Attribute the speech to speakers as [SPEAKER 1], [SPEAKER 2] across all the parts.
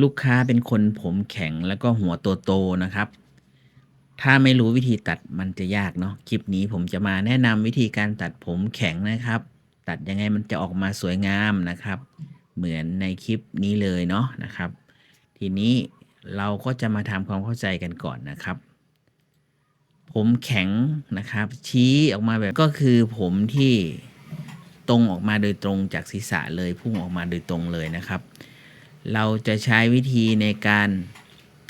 [SPEAKER 1] ลูกค้าเป็นคนผมแข็งแล้วก็หัวโตๆนะครับ ถ้าไม่รู้วิธีตัดมันจะยากเนาะ คลิปนี้ผมจะมาแนะนำวิธีการตัดผมแข็งนะครับ ตัดยังไงมันจะออกมาสวยงามนะครับ เหมือนในคลิปนี้เลยเนาะนะครับ ทีนี้เราก็จะมาทำความเข้าใจกันก่อนนะครับ ผมแข็งนะครับ ชี้ออกมาแบบก็คือผมที่ตรงออกมาโดยตรงจากศีรษะเลยพุ่งออกมาโดยตรงเลยนะครับ เราจะใช้วิธีในการ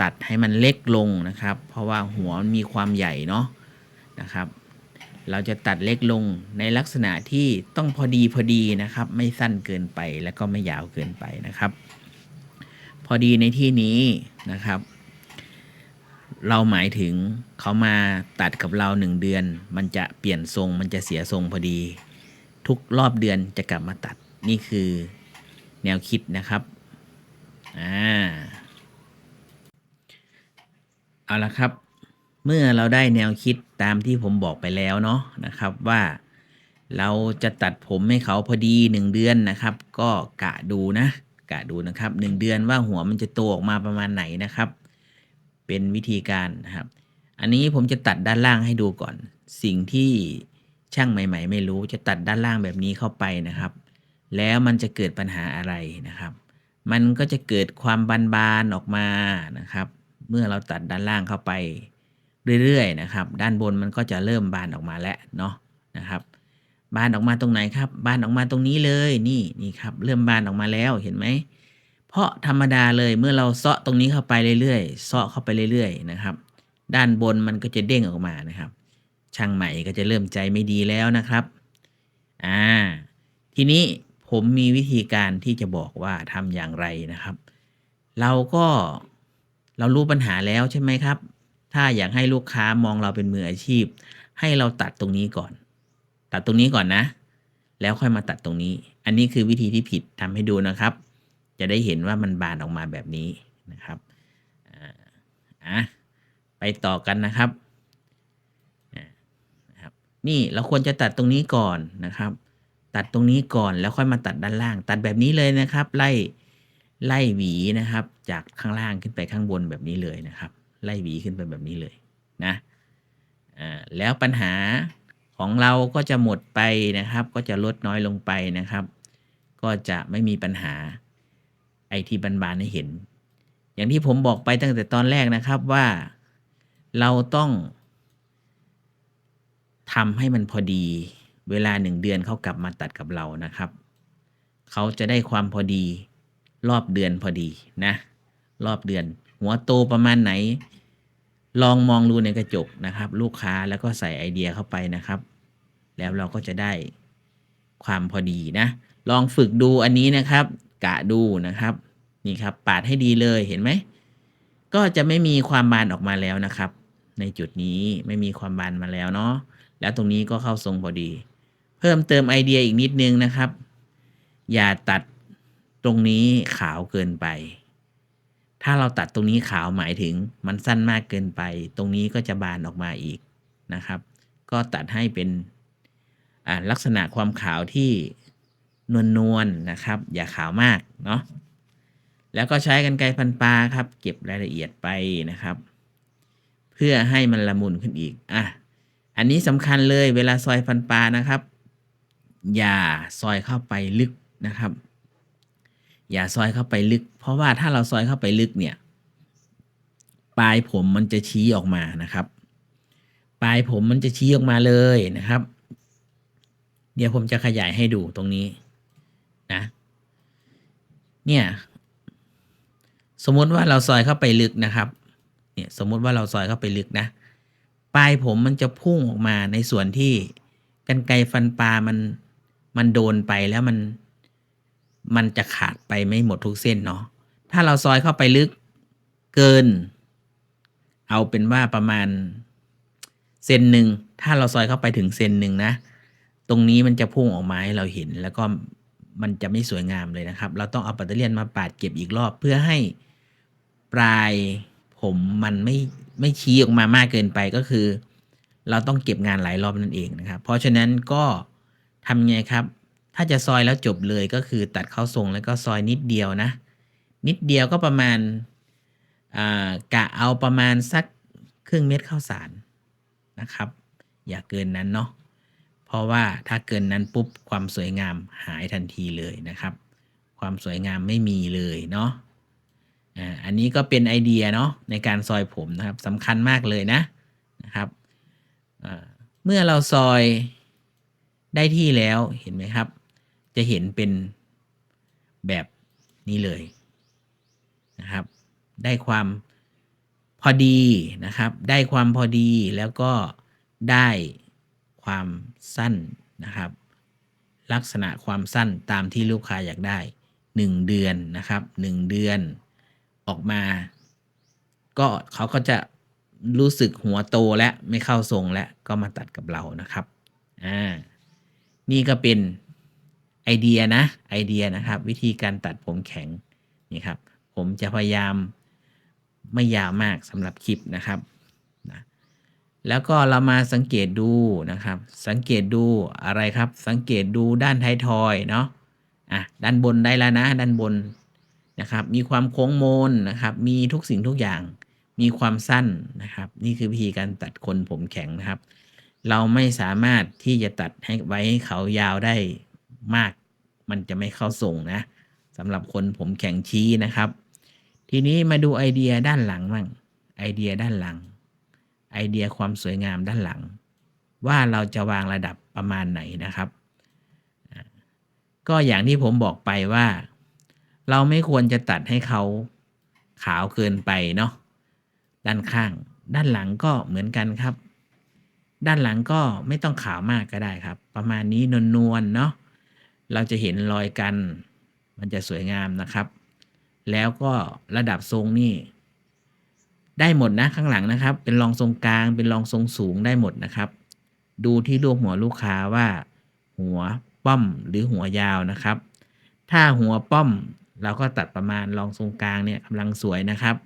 [SPEAKER 1] ตัดให้มันเล็กลงนะครับ เพราะว่าหัวมีความใหญ่เนาะนะครับ เราจะตัดเล็กลงในลักษณะที่ต้องพอดีพอดีนะครับ ไม่สั้นเกินไปแล้วก็ไม่ยาวเกินไปนะครับ พอดีในที่นี้นะครับ เราหมายถึงเขามาตัดกับเราหนึ่งเดือน มันจะเปลี่ยนทรง มันจะเสียทรงพอดี ทุกรอบเดือนจะกลับมาตัดนี่คือแนวคิดนะครับ อ่าเอาละครับ เมื่อเราได้แนวคิดตามที่ผมบอกไปแล้วเนาะนะครับว่าเราจะตัดผมให้เขาพอดีหนึ่งเดือนนะครับ ก็กะดูนะ กะดูนะครับหนึ่งเดือนว่าหัวมันจะโตออกมาประมาณไหนนะครับ เป็นวิธีการนะครับ อันนี้ผมจะตัดด้านล่างให้ดูก่อน สิ่งที่ช่างใหม่ ๆ ไม่รู้จะตัดด้านล่างแบบนี้เข้าไปนะครับ แล้วมันจะเกิดปัญหาอะไรนะครับ มันก็จะเกิดความบานๆออกมานะครับ เมื่อเราตัดด้านล่างเข้าไปเรื่อยๆนะครับ ด้านบนมันก็จะเริ่มบานออกมาแล้วเนาะนะครับบานออกมาตรงไหนครับ บานออกมาตรงนี้เลยนี่นี่ครับเริ่มบานออกมาแล้วเห็นไหม เพราะธรรมดาเลยเมื่อเราเซาะตรงนี้เข้าไปเรื่อยๆเซาะเข้าไปเรื่อยๆนะครับ ด้านบนมันก็จะเด้งออกมานะครับ ช่างใหม่ก็จะเริ่มใจไม่ดีแล้วนะครับอ่าทีนี้ ผมมีวิธีการที่จะบอกว่าทำอย่างไรนะครับ เราก็เรารู้ปัญหาแล้วใช่ไหมครับ ถ้าอยากให้ลูกค้ามองเราเป็นมืออาชีพ ให้เราตัดตรงนี้ก่อน ตัดตรงนี้ก่อนนะ แล้วค่อยมาตัดตรงนี้ อันนี้คือวิธีที่ผิดทำให้ดูนะครับ จะได้เห็นว่ามันบานออกมาแบบนี้นะครับอ่าไปต่อกันนะครับนะครับ นี่เราควรจะตัดตรงนี้ก่อนนะครับ ตัดตรงนี้ก่อนแล้วค่อยมาตัดด้านล่าง ตัดแบบนี้เลยนะครับ ไล่ไล่หวีนะครับ จากข้างล่างขึ้นไปข้างบนแบบนี้เลยนะครับ ไล่หวีขึ้นไปแบบนี้เลยนะอ่าแล้วปัญหาของเราก็จะหมดไปนะครับ ก็จะลดน้อยลงไปนะครับ ก็จะไม่มีปัญหาไอที่บานๆให้เห็น อย่างที่ผมบอกไปตั้งแต่ตอนแรกนะครับว่าเราต้องทำให้มันพอดี เวลาหนึ่งเดือนเขากลับมาตัดกับเรานะครับ เขาจะได้ความพอดี รอบเดือนพอดีนะ รอบเดือน หัวโตประมาณไหน ลองมองดูในกระจกนะครับ ลูกค้าแล้วก็ใส่ไอเดียเข้าไปนะครับ แล้วเราก็จะได้ความพอดีนะ ลองฝึกดูอันนี้นะครับ กะดูนะครับ นี่ครับ ปาดให้ดีเลยเห็นไหม ก็จะไม่มีความบานออกมาแล้วนะครับ ในจุดนี้ไม่มีความบานมาแล้วเนาะแล้วตรงนี้ก็เข้าทรงพอดี เพิ่มเติมไอเดียอีกนิดนึงนะครับ อย่าตัดตรงนี้ขาวเกินไป ถ้าเราตัดตรงนี้ขาวหมายถึงมันสั้นมากเกินไป ตรงนี้ก็จะบานออกมาอีกนะครับ ก็ตัดให้เป็นลักษณะความขาวที่นวลๆนนะครับ อย่าขาวมากเนาะแล้วก็ใช้กันไกรพันปลาครับ เก็บรายละเอียดไปนะครับ เพื่อให้มันละมุนขึ้นอีกอะอันนี้สำคัญเลยเวลาซอยฟันปลานะครับ อย่าซอยเข้าไปลึกนะครับ อย่าซอยเข้าไปลึก เพราะว่าถ้าเราซอยเข้าไปลึกเนี่ย ปลายผมมันจะชี้ออกมานะครับ ปลายผมมันจะชี้ออกมาเลยนะครับ เดี๋ยวผมจะขยายให้ดูตรงนี้นะ เนี่ยสมมติว่าเราซอยเข้าไปลึกนะครับ เนี่ยสมมติว่าเราซอยเข้าไปลึกนะ ปลายผมมันจะพุ่งออกมาในส่วนที่กันไกฟันปลามัน มันโดนไปแล้วมัน มันจะขาดไปไม่หมดทุกเส้นเนาะถ้าเราซอยเข้าไปลึกเกิน เอาเป็นว่าประมาณเซนหนึ่งถ้าเราซอยเข้าไปถึงเซนหนึ่งนะ ตรงนี้มันจะพุ่งออกมาให้เราเห็น แล้วก็มันจะไม่สวยงามเลยนะครับ เราต้องเอาปัตเตอร์เลียนมาปาดเก็บอีกรอบเพื่อให้ปลายผมมันไม่ไม่ชี้ออกมามากเกินไปก็คือ เราต้องเก็บงานหลายรอบนั่นเองนะครับ เพราะฉะนั้นก็ ทำไงครับ ถ้าจะซอยแล้วจบเลยก็คือตัดเข้าทรงแล้วก็ซอยนิดเดียวนะ นิดเดียวก็ประมาณกะเอาประมาณสักครึ่งเม็ดข้าวสารนะครับ อย่าเกินนั้นเนาะเพราะว่าถ้าเกินนั้นปุ๊บความสวยงามหายทันทีเลยนะครับ ความสวยงามไม่มีเลยเนาะอ่าอันนี้ก็เป็นไอเดียเนาะในการซอยผมนะครับสำคัญมากเลยนะนะครับเมื่อเราซอย ได้ที่แล้วเห็นไหมครับ จะเห็นเป็นแบบนี้เลยนะครับ ได้ความพอดีนะครับ ได้ความพอดีแล้วก็ได้ความสั้นนะครับ ลักษณะความสั้นตามที่ลูกค้าอยากได้ 1 เดือนนะครับ 1 เดือนออกมา ก็เขาก็จะรู้สึกหัวโตและไม่เข้าทรงและก็มาตัดกับเรานะครับ อ่า นี่ก็เป็นไอเดียนะไอเดียนะครับ วิธีการตัดผมแข็งนี่ครับ ผมจะพยายามไม่ยาวมากสำหรับคลิปนะครับนะแล้วก็เรามาสังเกตดูนะครับ สังเกตดูอะไรครับ สังเกตดูด้านท้ายทอยเนาะอะด้านบนได้แล้วนะ ด้านบนนะครับ มีความโค้งโมนนะครับ มีทุกสิ่งทุกอย่าง มีความสั้นนะครับ นี่คือวิธีการตัดคนผมแข็งนะครับ เราไม่สามารถที่จะตัดให้ไว้ให้เขายาวได้มาก มันจะไม่เข้าทรงนะสำหรับคนผมแข็งชี้นะครับ ทีนี้มาดูไอเดียด้านหลังบ้างไอเดียด้านหลัง ไอเดียความสวยงามด้านหลัง ว่าเราจะวางระดับประมาณไหนนะครับ ก็อย่างที่ผมบอกไปว่า เราไม่ควรจะตัดให้เขาขาวเกินไปเนาะด้านข้าง ด้านหลังก็เหมือนกันครับ ด้านหลังก็ไม่ต้องขาวมากก็ได้ครับ ประมาณนี้นวลๆเนาะเราจะเห็นรอยกัน มันจะสวยงามนะครับ แล้วก็ระดับทรงนี่ได้หมดนะข้างหลังนะครับ เป็นรองทรงกลาง เป็นรองทรงสูงได้หมดนะครับ ดูที่รูปหัวลูกค้าว่า หัวป้อมหรือหัวยาวนะครับ ถ้าหัวป้อมเราก็ตัดประมาณรองทรงกลางเนี่ยกำลังสวยนะครับ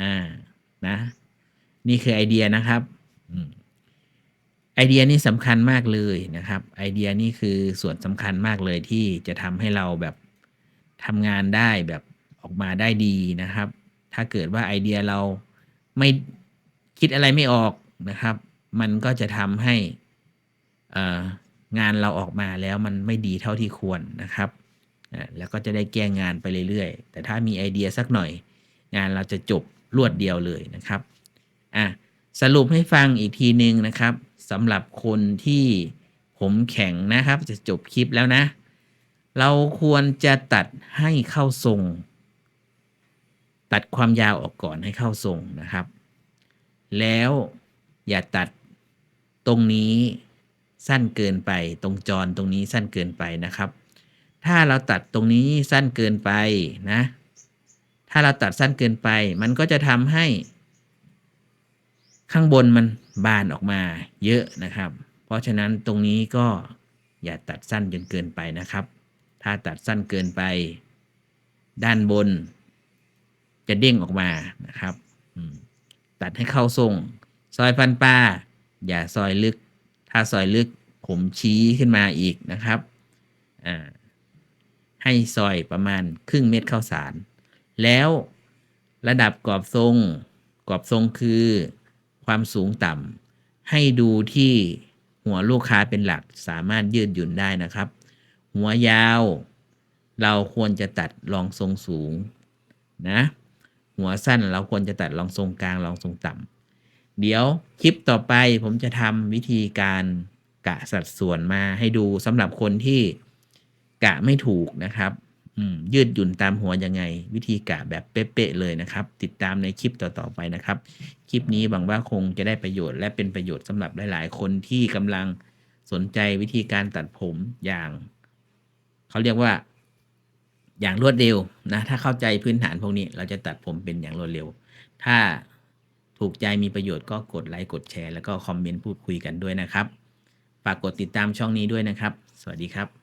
[SPEAKER 1] อ่านะ นี่คือไอเดียนะครับ ไอเดียนี่สำคัญมากเลยนะครับ ไอเดียนี่คือส่วนสำคัญมากเลยที่จะทำให้เราแบบทำงานได้แบบออกมาได้ดีนะครับ ถ้าเกิดว่าไอเดียเราไม่คิดอะไรไม่ออกนะครับ มันก็จะทำให้งานเราออกมาแล้วมันไม่ดีเท่าที่ควรนะครับ แล้วก็จะได้แก้งานไปเรื่อยๆ แต่ถ้ามีไอเดียสักหน่อย งานเราจะจบรวดเดียวเลยนะครับอะสรุปให้ฟังอีกทีหนึ่งนะครับ สำหรับคนที่ผมแข็งนะครับ จะจบคลิปแล้วนะ เราควรจะตัดให้เข้าทรง ตัดความยาวออกก่อนให้เข้าทรงนะครับ แล้วอย่าตัดตรงนี้สั้นเกินไป ตรงจรตรงนี้สั้นเกินไปนะครับ ถ้าเราตัดตรงนี้สั้นเกินไปนะ ถ้าเราตัดสั้นเกินไป มันก็จะทำให้ ข้างบนมันบานออกมาเยอะนะครับ เพราะฉะนั้นตรงนี้ก็อย่าตัดสั้นจนเกินไปนะครับ ถ้าตัดสั้นเกินไป ด้านบน จะเด้งออกมานะครับ ตัดให้เข้าทรง ซอยฟันปลาอย่าซอยลึก ถ้าซอยลึกผมชี้ขึ้นมาอีกนะครับ ให้ซอยประมาณครึ่งเม็ดข้าวสาร แล้วระดับกรอบทรง กรอบทรงคือ ความสูงต่ำให้ดูที่หัวลูกค้าเป็นหลักสามารถยืดหยุ่นได้นะครับ หัวยาว เราควรจะตัดรองทรงสูงนะหัวสั้นเราควรจะตัดรองทรงกลางรองทรงต่ำเดี๋ยวคลิปต่อไปผมจะทำวิธีการกะสัดส่วนมาให้ดูสำหรับคนที่กะไม่ถูกนะครับ ยืดหยุ่นตามหัวยังไง วิธีกะแบบเป๊ะๆเลยนะครับ ติดตามในคลิปต่อๆไปนะครับ คลิปนี้หวังว่าคงจะได้ประโยชน์และเป็นประโยชน์สำหรับหลาย ๆ คนที่กำลังสนใจวิธีการตัดผมอย่าง เขาเรียกว่า อย่างรวดเร็วนะ ถ้าเข้าใจพื้นฐานพวกนี้ เราจะตัดผมเป็นอย่างรวดเร็ว ถ้าถูกใจมีประโยชน์ก็กดไลค์กดแชร์แล้วก็คอมเมนต์พูดคุยกันด้วยนะครับ ฝากกดติดตามช่องนี้ด้วยนะครับ สวัสดีครับ